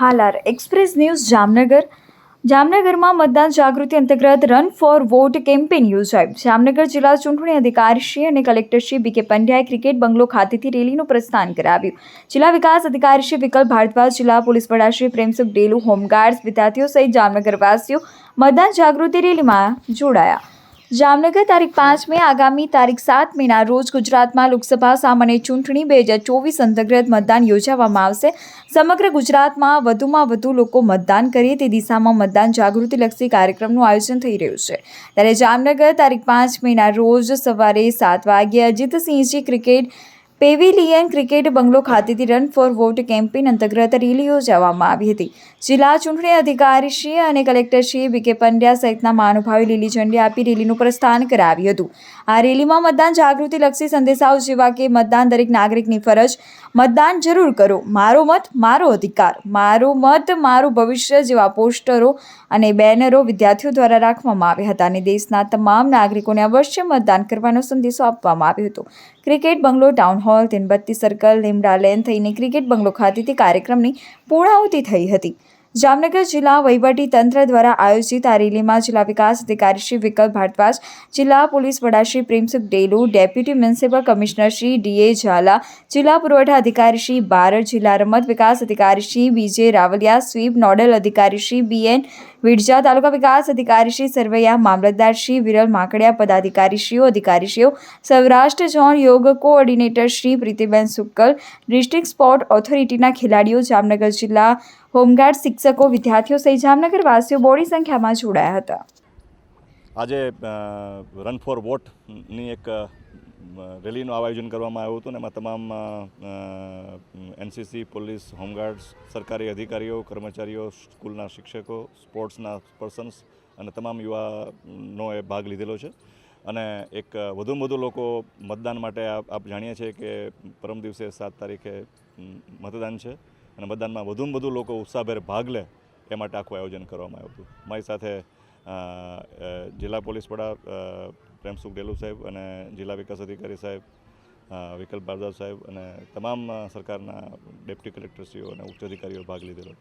Halar express news Jamnagar. જામનગરમાં મતદાન જાગૃતિ અંતર્ગત રન ફોર વોટ કેમ્પેન યોજાયું. જામનગર જિલ્લા ચૂંટણી અધિકારીશ્રી અને કલેક્ટરશ્રી બી કે પંડ્યાએ ક્રિકેટ બંગલો ખાતેથી રેલીનું પ્રસ્થાન કરાવ્યું. જિલ્લા વિકાસ અધિકારીશ્રી વિકલ્પ ભારદ્વાજ, જિલ્લા પોલીસ વડાશ્રી પ્રેમસુખ ડેલુ, હોમગાર્ડ્સ વિદ્યાર્થીઓ સહિત જામનગરવાસીઓ મતદાન જાગૃતિ રેલીમાં જોડાયા. જામનગર તારીખ પાંચ મે, આગામી તારીખ સાત મેના રોજ ગુજરાતમાં લોકસભા સામાન્ય ચૂંટણી બે હજાર ચોવીસ અંતર્ગત મતદાન યોજાવામાં આવશે. સમગ્ર ગુજરાતમાં વધુમાં વધુ લોકો મતદાન કરે તે દિશામાં મતદાન જાગૃતિલક્ષી કાર્યક્રમનું આયોજન થઈ રહ્યું છે. ત્યારે જામનગર તારીખ પાંચ મેના રોજ સવારે સાત વાગ્યે Ajitsinhji cricket pavilion cricket bungalow ખાતેથી રન ફોર વોટ કેમ્પેન અંતર્ગત રેલી યોજવામાં આવી હતી. જિલ્લા ચૂંટણી અધિકારીશ્રી અને કલેક્ટરશ્રી બી કે પંડ્યા સહિતના મહાનુભાવે લીલી ઝંડી આપી રેલીનું પ્રસ્થાન કરાવ્યું હતું. આ રેલીમાં મતદાન જાગૃતિલક્ષી સંદેશાઓ જેવા કે મતદાન દરેક નાગરિકની ફરજ, મતદાન જરૂર કરો, મારો મત, મારો અધિકાર, મારો મત, મારું ભવિષ્ય જેવા પોસ્ટરો અને બેનરો વિદ્યાર્થીઓ દ્વારા રાખવામાં આવ્યા હતા અને દેશના તમામ નાગરિકોને અવશ્ય મતદાન કરવાનો સંદેશો આપવામાં આવ્યો હતો. Cricket bungalow town hall Teenbatti circle, Limda lane થઈને ક્રિકેટ બંગલો ખાતેથી કાર્યક્રમની પૂર્ણાહુતિ થઈ હતી. જામનગર જિલ્લા વહીવટી તંત્ર દ્વારા આયોજિત આ રેલીમાં જિલ્લા વિકાસ અધિકારી શ્રી વિકલ્પ ભારદ્વાજ, જિલ્લા પોલીસ વડા Shri Premsukh Delu, deputy municipal commissioner Shri D Jhala, Jhala પુરવઠા અધિકારી શ્રી બારડ, જિલ્લા રમત વિકાસ અધિકારી શ્રી બીજે રાવલિયા, સ્વીપ નોડલ અધિકારી શ્રી બીએન વિડજા તાલુકા વિકાસ અધિકારી શ્રી સરવૈયા, મામલતદાર શ્રી વિરલ માકડિયા, પદાધિકારીશ્રીઓ, અધિકારીશ્રીઓ, સૌરાષ્ટ્ર ઝોન યોગ coordinator Shri Pritiben Sukkal, district sport ઓથોરિટીના ખેલાડીઓ, જામનગર જિલ્લા હોમગાર્ડ શિક્ષકો, વિદ્યાર્થીઓ સહિત જામનગર વાસીઓ બોડી સંખ્યામાં જોડાયા હતા. આજે રન ફોર વોટની એક રેલીનું આયોજન કરવામાં આવ્યું હતું ને એમાં તમામ એનસીસી, પોલીસ હોમગાર્ડ્સ સરકારી અધિકારીઓ, કર્મચારીઓ, સ્કૂલના શિક્ષકો, સ્પોર્ટ્સના પર્સન્સ અને તમામ યુવાનો એ ભાગ લીધેલો છે. અને એક વધુમાં વધુ લોકો મતદાન માટે આપ જાણીએ છીએ કે પરમ દિવસે સાત તારીખે મતદાન છે. અને મતદાનમાં વધુમાં વધુ લોકો ઉત્સાહભેર ભાગ લે એ માટે આખું આયોજન કરવામાં આવ્યું હતું. મારી સાથે જિલ્લા પોલીસ વડા પ્રેમસુખ ડેલુ સાહેબ અને જિલ્લા વિકાસ અધિકારી સાહેબ વિકલ્પ ભારદ્વાજ સાહેબ અને તમામ સરકારના ડેપ્ટી કલેક્ટરશ્રીઓ અને ઉચ્ચ અધિકારીઓ ભાગ લીધેલો.